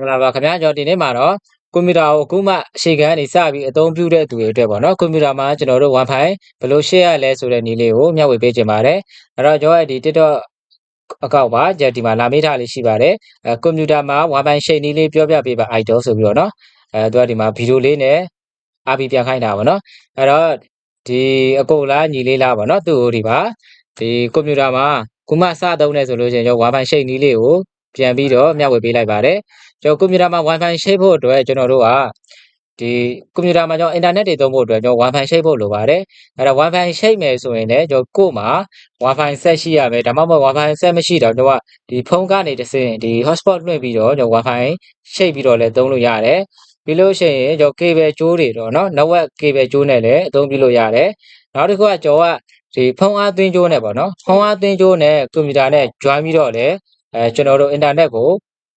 မင်္ဂလာပါခင်ဗျာကျွန်တော်ဒီနေ့မှာတော့ကွန်ပျူတာကိုအခုမှအခြေခံကနေစပြီးအသုံးပြုတဲ့သူတွေအတွက်ပေါ့နော်ကွန်ပျူတာမှာကျွန်တော်တို့ Wi-Fi ဘယ်လို share ရလဲဆိုတဲ့နည်းလေးကိုမျှဝေပေးခြင်းပါတယ်အဲ့တော့ကျွန်တော်ရဲ့ဒီ TikTok အကောင့်ပါじゃဒီမှာလာမေးထားလေးရှိပါတယ်အဲကွန်ပျူတာမှာ Wi-Fi ရှိန်နည်းလေးပြောပြပေးပါ idol ဆိုပြီးတော့နော်အဲသူကဒီမှာဗီဒီယိုလေးနဲ့အားပြီးပြန်ခိုင်းတာပေါ့နော်အဲ့တော့ဒီအကိုလားညီလေးလားပေါ့နော်သူ့ကိုဒီပါဒီကွန်ပျူတာမှာခုမှစသုံးနေဆိုလို့ရှိရင်ကျွန်တော် Wi-Fi ရှိန်နည်းလေးကို ပြန်ပြီးတော့မျှဝေပေးလိုက်ပါတယ်ကျွန်တော်ကွန်ပျူတာမှာ Wi-Fi ရှိဖို့အတွက်ကျွန်တော်တို့ကဒီကွန်ပျူတာမှာကျွန်တော်အင်တာနက်တွေသုံးဖို့အတွက်ကျွန်တော် Wi-Fi ရှိဖို့လိုပါတယ်အဲ့တော့ Wi-Fi ရှိမယ်ဆိုရင်လည်းကျွန်တော်ကို့မှာ Wi-Fi ဆက်ရှိရမယ်ဒါမှမဟုတ် Wi-Fi ဆက်မရှိတော့ကျွန်တော်ကဒီဖုန်းကနေတစ်ဆင့်ဒီ hotspot လွှင့်ပြီးတော့ကျွန်တော် Wi-Fi ရှိပြီးတော့လည်းသုံးလို့ရတယ်ပြီးလို့ရှိရင်ကျွန်တော် cable ကြိုးတွေတော့เนาะ network cable ကြိုးနဲ့လည်းအသုံးပြုလို့ရတယ်နောက်တစ်ခုကကျွန်တော်ကဒီဖုန်းအားသွင်းကြိုးနဲ့ပေါ့နော်ဖုန်းအားသွင်းကြိုးနဲ့ကွန်ပျူတာနဲ့ join ပြီးတော့လည်း အဲကျွန်တော်တို့အင်တာနက်ကို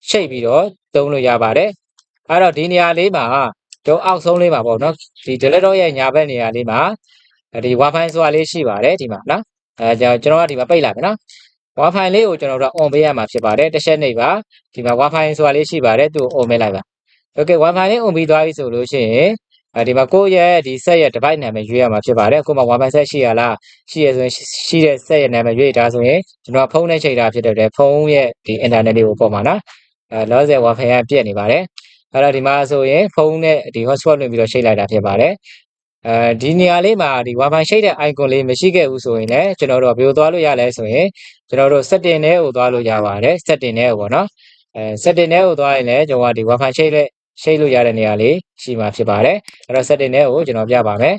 ရှိတ်ပြီးတော့သုံးလို့ရပါတယ်အဲ့တော့ဒီနေရာလေးမှာကျွန်တော်အောက်ဆုံးလေးမှာပေါ့နော်ဒီ delete ရဲ့ညာဘက်နေရာလေးမှာဒီ wifi ဆိုတာလေးရှိပါတယ်ဒီမှာနော်အဲကျွန်တော်ကဒီမှာပိတ်လိုက်မယ်နော် wifi လေးကိုကျွန်တော်တို့ on ပေးရမှာဖြစ်ပါတယ်တစ်ချက်နေပါဒီမှာ wifi ဆိုတာလေးရှိပါတယ်သူ့ကို on ပေးလိုက်ပါ okay wifi လေး on ပြီးသွားပြီဆိုလို့ရှိရင် အဲဒီမှာကိုယ့်ရဲ့ဒီ set ရဲ့ device နာမည်ရွေးရမှာဖြစ်ပါတယ်အခုမှ wifi set ရှိရလားရှိရဆိုရင်ရှိတဲ့ set ရဲ့နာမည်ရွေးထားဆိုရင်ကျွန်တော်ဖုန်းနဲ့ချိန်တာဖြစ်တဲ့ဖုန်းရဲ့ဒီ internet လေးကိုပေါ်မှာနော်အဲလောဆယ် wifi ကပြည့်နေပါတယ်အဲ့တော့ဒီမှာဆိုရင်ဖုန်းနဲ့ဒီ hotspot လွှင့်ပြီးတော့ချိန်လိုက်တာဖြစ်ပါတယ်အဲဒီနေရာလေးမှာဒီ wifi ရှိတဲ့ icon လေးမရှိခဲ့ဘူးဆိုရင်လည်းကျွန်တော်တို့ဘယ်လိုသွားလို့ရလဲဆိုရင်ကျွန်တော်တို့ setting ထဲကိုသွားလို့ရပါတယ် setting ထဲကိုပေါ့နော်အဲ setting ထဲကိုသွားရင်လည်းကျွန်တော်ကဒီ wifi ရှိတဲ့ ရှိလို့ရတဲ့နေရာလေးရှိမှာဖြစ်ပါတယ်အဲ့တော့ setting ထဲကိုကျွန်တော်ပြပါမယ်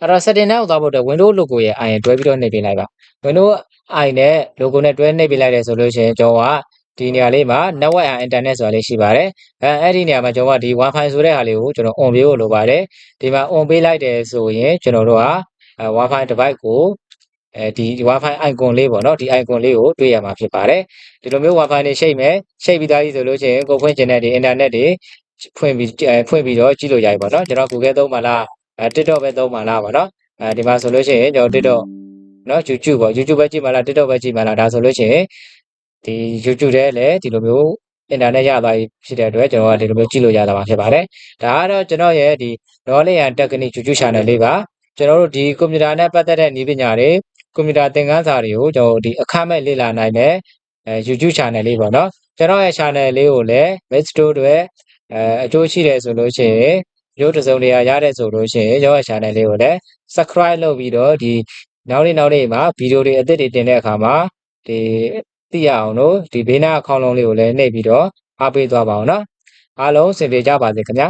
အဲ့တော့ setting ထဲကိုသွားဖို့အတွက် window logo ရဲ့ icon တွဲပြီးတော့နှိပ်ပေးလိုက်ပါ window icon နဲ့ logo နဲ့တွဲနှိပ်ပေးလိုက်တယ်ဆိုလို့ရှိရင်ကျွန်တော်ကဒီနေရာလေးမှာ network and internet ဆိုတာလေးရှိပါတယ်အဲအဲ့ဒီနေရာမှာကျွန်တော်ကဒီ wifi ဆိုတဲ့ဟာလေးကိုကျွန်တော် on ပေးဖို့လိုပါတယ်ဒီမှာ on ပေးလိုက်တယ်ဆိုရင်ကျွန်တော်တို့က wifi device ကို အဲဒီ wifi icon လေးပေါ့နော်ဒီ icon လေးကိုတွေ့ရမှာဖြစ်ပါတယ်ဒီလိုမျိုး wifi နေရှိတ်မယ်ရှိတ်ပြီးသားကြီးဆိုလို့ရှိရင်ကိုဖွင့်ချင်တဲ့ဒီ internet တွေဖွင့်ပြီးဖွင့်ပြီးတော့ကြည့်လို့ရပြီပေါ့နော်ကျွန်တော် Google သုံးပါလားအဲ TikTok ပဲသုံးပါလားပေါ့နော်အဲဒီမှာဆိုလို့ရှိရင်ကျွန်တော် TikTok နော် YouTube ပေါ့ YouTube ပဲကြည့်ပါလား TikTok ပဲကြည့်ပါလားဒါဆိုလို့ရှိရင်ဒီ YouTube ထဲလည်းဒီလိုမျိုးအင်တာနက်ရသွားပြီဖြစ်တဲ့အတွက်ကျွန်တော်ကဒီလိုမျိုးကြည့်လို့ရတာပါဖြစ်ပါတယ်ဒါကတော့ကျွန်တော်ရဲ့ဒီ knowledge and technique YouTube channel လေးပါကျွန်တော်တို့ဒီကွန်ပျူတာနဲ့ပတ်သက်တဲ့နည်းပညာတွေ ကွန်ပျူတာသင်ခန်းစာတွေကိုကျွန်တော်ဒီအခမဲ့လေ့လာနိုင်တဲ့အဲ YouTube channel လေးပေါ့နော်ကျွန်တော်ရဲ့ channel လေးကိုလည်း Mix Store တွေအဲအကျိုးရှိတယ်ဆိုလို့ရှိရင်ရုပ်တစုံတွေကရတဲ့ဆိုလို့ရှိရင်ကျွန်တော်ရဲ့ channel လေးကိုလည်း subscribe လုပ်ပြီးတော့ဒီနောက်နေ့နောက်နေ့မှာဗီဒီယိုတွေအသစ်တွေတင်တဲ့အခါမှာဒီသိရအောင်လို့ဒီဘေးနားအခေါင်းလုံးလေးကိုလည်းနှိပ်ပြီးတော့အားပေးသွားပါအောင်နော်အားလုံးစင်ပြေကြပါစေခင်ဗျာ